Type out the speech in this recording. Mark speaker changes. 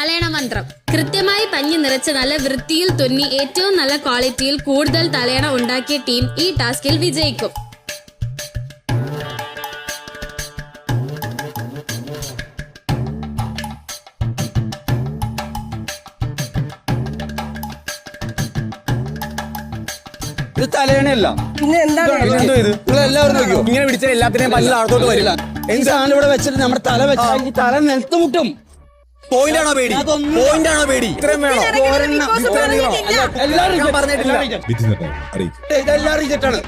Speaker 1: തലയണ മന്ത്രം. കൃത്യമായി പഞ്ഞി നിറച്ച് നല്ല വൃത്തിയിൽ തുന്നി ഏറ്റവും നല്ല ക്വാളിറ്റിയിൽ കൂടുതൽ തലയണ ഉണ്ടാക്കിയ ടീം ഈ ടാസ്കിൽ വിജയിക്കും.
Speaker 2: ഇത് തലയണയല്ല.
Speaker 3: പിന്നെ എന്താണ്
Speaker 2: എന്തോ ഇത്? നിങ്ങൾ എല്ലാവരും നോക്കിയോ?
Speaker 4: ഇങ്ങനെ പിടിച്ചാൽ എല്ലാത്തിനെയും പല്ല് താഴത്തോട്ട് വരില്ല.
Speaker 2: എന്താണ് ഇവിടെ വെച്ചിട്ട് നമ്മുടെ തല വെച്ചാൽ ഈ തല നിലത്ത് മുട്ടും.
Speaker 4: പോയിന്റ് ആണോ പേടി? പോയിന്റ് ആണോ പേടി? ഇത്രയും വേണോ. ഞാൻ പറഞ്ഞിട്ടില്ല.
Speaker 2: ഇതെല്ലാം റിജക്റ്റ് ആണ്.